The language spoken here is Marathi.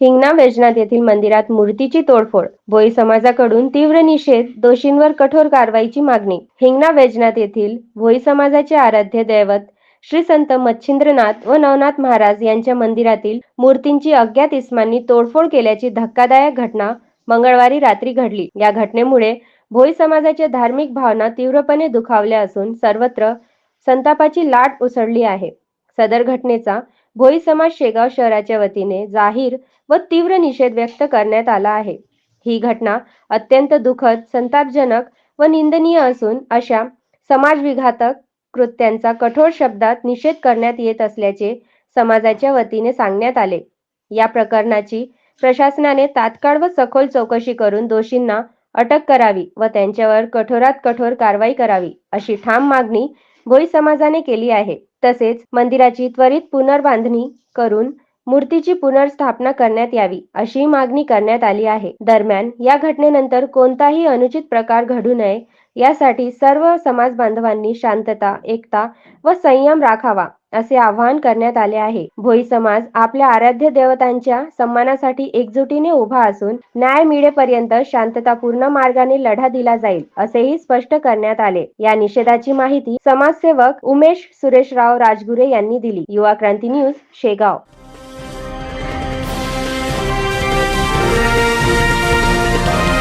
हिंगणा वैजनाथ येथील मंदिरात मूर्तीची तोडफोड. भोई समाजाकडून तीव्र निषेध दोषींवर कठोर कारवाईची मागणी. हिंगणा वैजनाथ येथील भोई समाजाचे आराध्य दैवत श्री संत मच्छिंद्रनाथ व नवनाथ महाराज यांच्या मंदिरातील मूर्तींची अज्ञात इस्मांनी तोडफोड केल्याची धक्कादायक घटना मंगळवारी रात्री घडली. या घटनेमुळे भोई समाजाच्या धार्मिक भावना तीव्रपणे दुखावल्या असून सर्वत्र संतापाची लाट उसळली आहे. सदर घटनेचा भोई समाज शेगाव शहराच्या वतीने जाहीर व तीव्र निषेध व्यक्त करण्यात आला आहे. ही घटना अत्यंत दुःखद संतापजनक व निंदनीय असून अशा समाजविघातक कृत्यांचा कठोर शब्दात निषेध करण्यात येत असल्याचे समाजाच्या वतीने सांगण्यात आले. या प्रकरणाची प्रशासनाने तात्काळ व सखोल चौकशी करून दोषींना अटक करावी व त्यांच्यावर कठोरात कठोर कारवाई करावी अशी ठाम मागणी भोई समाजाने केली आहे. तसेच मंदिराची त्वरित पुनर्बांधणी करून मूर्तीची पुनर्स्थापना करण्यात यावी अशी मागणी करण्यात आली आहे. दरम्यान या घटनेनंतर कोणताही अनुचित प्रकार घडू नये यासाठी सर्व समाज बांधवांनी शांतता एकता व संयम राखावा. असे आवाहन करण्यात आले आहे. भोई समाज आपल्या आराध्य देवतांच्या सन्मानासाठी एकजुटीने उभा असून न्याय मिळेपर्यंत शांततापूर्ण मार्गाने लढा दिला जाईल असेही स्पष्ट करण्यात आले. या निषेधाची माहिती समाजसेवक उमेश सुरेशराव राजगुरे यांनी दिली. युवा क्रांती न्यूज शेगाव.